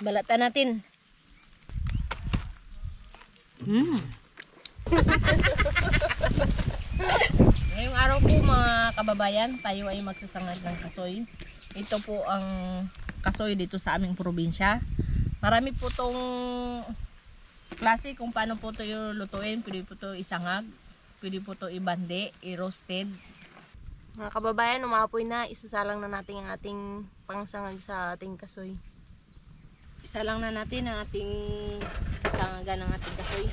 Balatan natin. Hmm. Ngayong araw po mga kababayan, tayo ay magsasangag ng kasoy. Ito po ang kasoy dito sa aming probinsya. Marami po tong klase kung paano po ito lutuin. Pwede po ito isangag, pwede po ito ibande, i-roasted. Mga kababayan, umapoy na. Isasalang na natin ang ating pangsangag sa ating kasoy. Isa lang na natin ang ating sasangagan ng ating kasoy.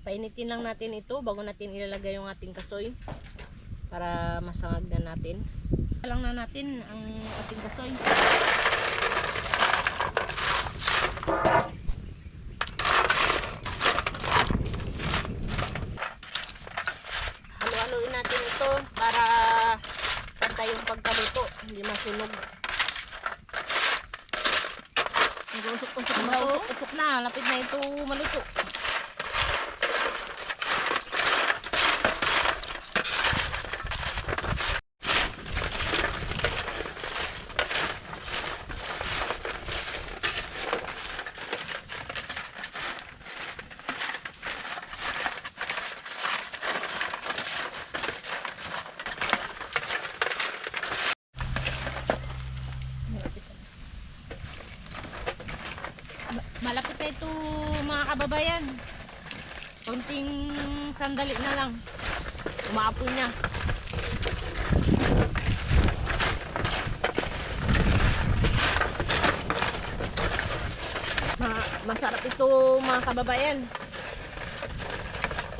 Painitin lang natin ito bago natin ilalagay yung ating kasoy para masangag na natin. Isa lang na natin ang ating kasoy. Halo-haloin natin ito para pantay yung pagkaluto, hindi masunog. Nag-usok-usok na, usok na, lapit na ito maluto. Malapit na ito mga kababayan. Konting sandali na lang. Umaapoy na. Ma- masarap ito mga kababayan.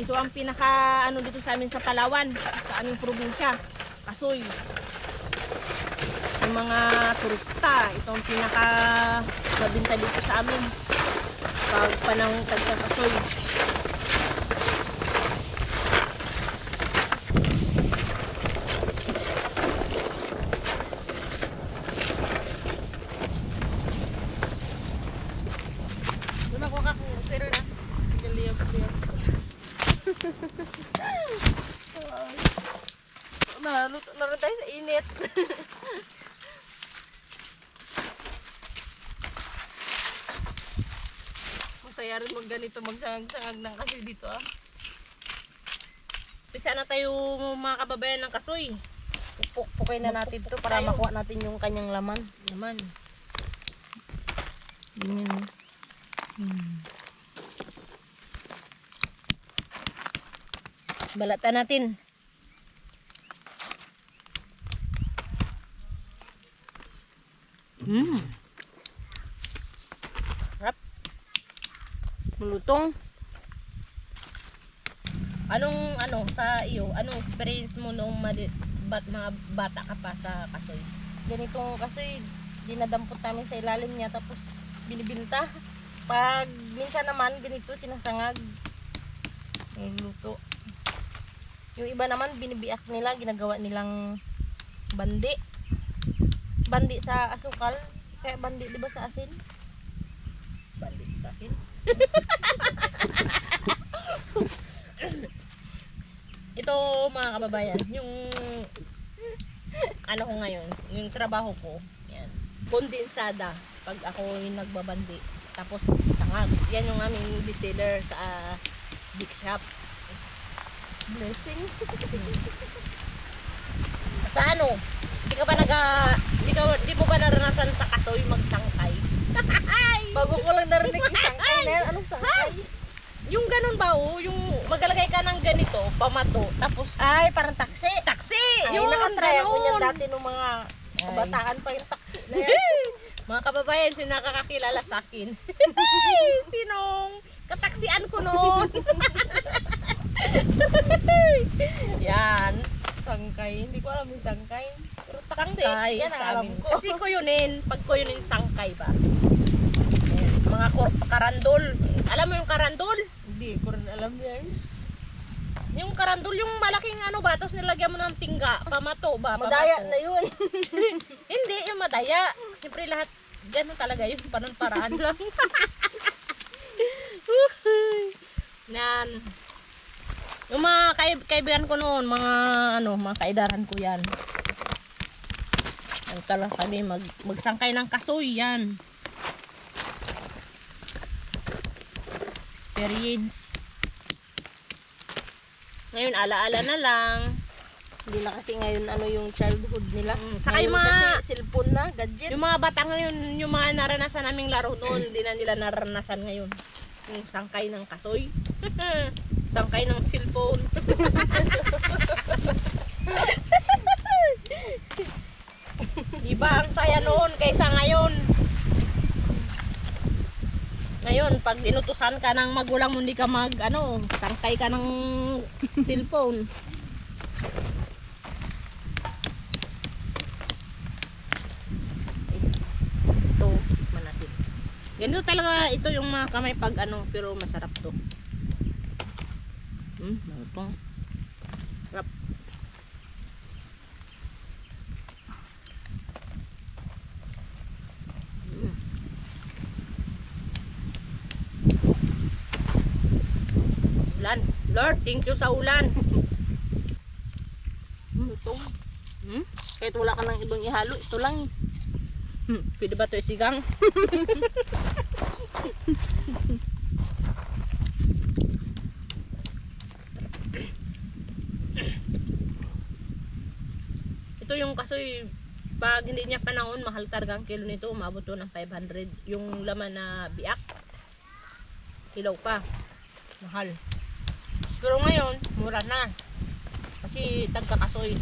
Ito ang pinaka ano dito sa amin sa Palawan, sa aming probinsya. Kasoy. Yung mga turista, ito ang pinaka mabinta dito sa amin. Pag panahon tagkakasoy. Doon ako kakung pero na. Galiyap liyap. Naluto na rin tayo sa init. Masaya rin mag ganito magsangag-sangag ng kasi dito ah. Pisa na tayo mga kababayan ng kasoy. Pupukpukin na natin to para tayo. makuha natin yung kanyang laman. Naman. Ganyan. Balatan natin. Mm. Malutong. Anong ano sa iyo? Anong experience mo nung madi- bat, mga bata ka pa sa kasoy? ganitong kasi dinadampot namin sa ilalim niya tapos binibinta. Pag minsan naman ganito sinasangag. Niluluto. Yung iba naman binibiak nila, ginagawa nilang bandi. Bandi sa asukal. Kaya bandi 'di ba sa asin? Asin. Ito mga kababayan, yung ano ko ngayon, yung trabaho ko, yan. Kondensada pag ako yung nagbabandi. Tapos sangag. Yan yung aming bestseller sa uh, big shop. Blessing. Sa ano? Hindi ka ba naga hindi ka hindi mo ba naranasan sa kasoy magsangkay? Bago ko lang narinig yung sangkay na yan. Anong sangkay? Yung ganun ba oh, yung magalagay ka ng ganito, pamato, tapos Ay, parang taksi. taksi! Ay, yung nakatry ako niyan dati nung mga kabataan pa yung taksi na yan. Mga kababayan, sino nakakakilala sa akin? Sinong kataksian ko noon? Yan. Sangkay. Hindi ko alam yung sangkay. Pero taksi. Sangkay. Yan ang alam ko. Kasi kuyunin, pag kuyunin sangkay ba? Ayan, Mga kor- karandol. Alam mo yung karandol? Hindi ko rin alam yan. Yung karandol, yung malaking ano ba, tapos nilagyan mo ng tingga, pamato ba? Pamato. Madaya na yun. Hindi, yung madaya. Siyempre lahat, ganun talaga yung parang paraan lang. Nan. Yung mga kaib kaibigan ko noon, mga ano, mga kaidaran ko yan. Ang tala kami, mag, magsangkay ng kasoy yan. Experience. Ngayon, alaala na lang. Hindi na kasi ngayon ano yung childhood nila. Mm, saka yung mga- kasi cellphone na, gadget. Yung mga bata ngayon, yung mga naranasan naming laro noon, hindi na nila naranasan ngayon. Yung sangkay ng kasoy. sangkay ng cellphone. diba ang saya noon kaysa ngayon? Ngayon, pag inutusan ka ng magulang mo, hindi ka mag, ano, sangkay ka ng cellphone. ito manatid. Ganito talaga ito yung mga kamay pag ano, pero masarap to. Hmm, ito. Sarap. Hmm. Ulan. Lord, thank you sa ulan. Ito. Hmm? Kahit wala ka nang ibang ihalo, ito lang. Hmm, pwede ba ito isigang? ito yung kasoy pag hindi niya panahon mahal talaga ang kilo nito umabot to ng 500 yung laman na biak kilaw pa mahal pero ngayon mura na. Kasi tagka kasoy